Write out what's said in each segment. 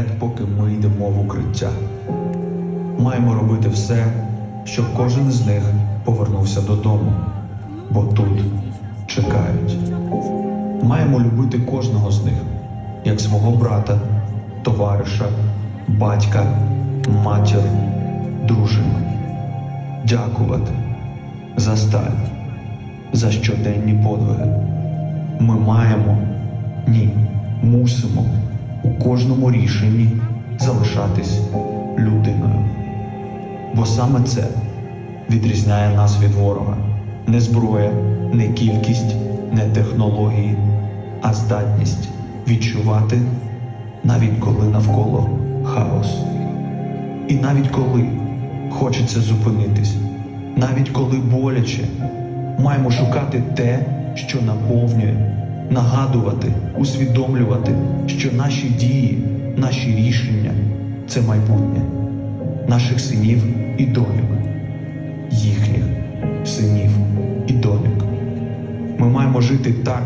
вперед, поки ми йдемо в укриття. Маємо робити все, щоб кожен з них повернувся додому, бо тут чекають. Маємо любити кожного з них, як свого брата, товариша, батька, матір, дружину. Дякувати за сталь, за щоденні подвиги. Ми маємо, ні, мусимо у кожному рішенні залишатись людиною. Бо саме це відрізняє нас від ворога. Не зброя, не кількість, не технології, а здатність відчувати, навіть коли навколо хаос. І навіть коли хочеться зупинитись, навіть коли боляче, маємо шукати те, що наповнює, нагадувати, усвідомлювати, що наші дії, наші рішення це майбутнє наших синів і доньок, їхніх синів і доньок. Ми маємо жити так,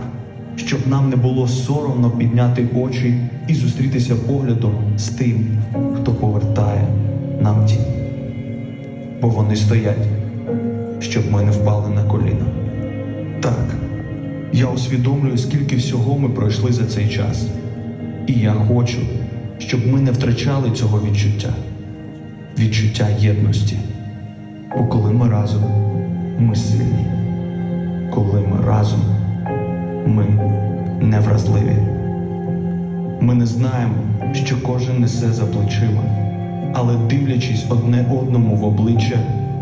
щоб нам не було соромно підняти очі і зустрітися поглядом з тим, хто повертає нам ті. Бо вони стоять, щоб ми не впали на коліна. Так, я усвідомлюю, скільки всього ми пройшли за цей час. І я хочу, щоб ми не втрачали цього відчуття, відчуття єдності. Бо коли ми разом, ми сильні. Коли ми разом, ми невразливі. Ми не знаємо, що кожен несе за плечима, але дивлячись одне одному в обличчя,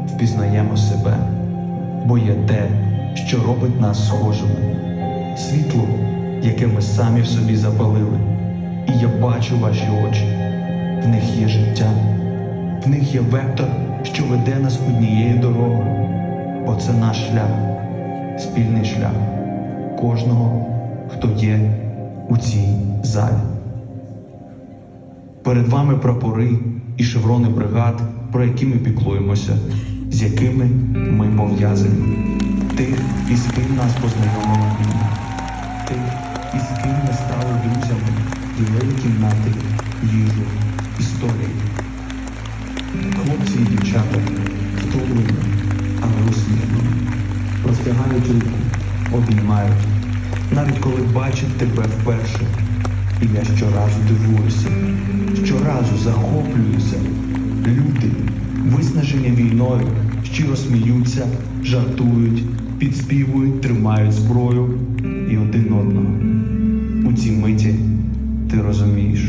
впізнаємо себе, бо є те, що робить нас схожими. Світло, яке ми самі в собі запалили. І я бачу ваші очі. В них є життя, в них є вектор, що веде нас однією дорогою. Бо це наш шлях, спільний шлях кожного, хто є у цій залі. Перед вами прапори і шеврони бригад, про які ми піклуємося, з якими ми пов'язані. Тих, із ким нас познайомила війна, тих, із ким ми стали друзями, ділили кімнати, їжу, історії. Хлопці і дівчата втомлені, але усміхнені, простягають руку, обіймають, навіть коли бачать тебе вперше. І я щоразу дивуюся, щоразу захоплююся. Люди, виснажені війною, щиро сміються, жартують, підспівують, тримають зброю і один одного. У цій миті ти розумієш,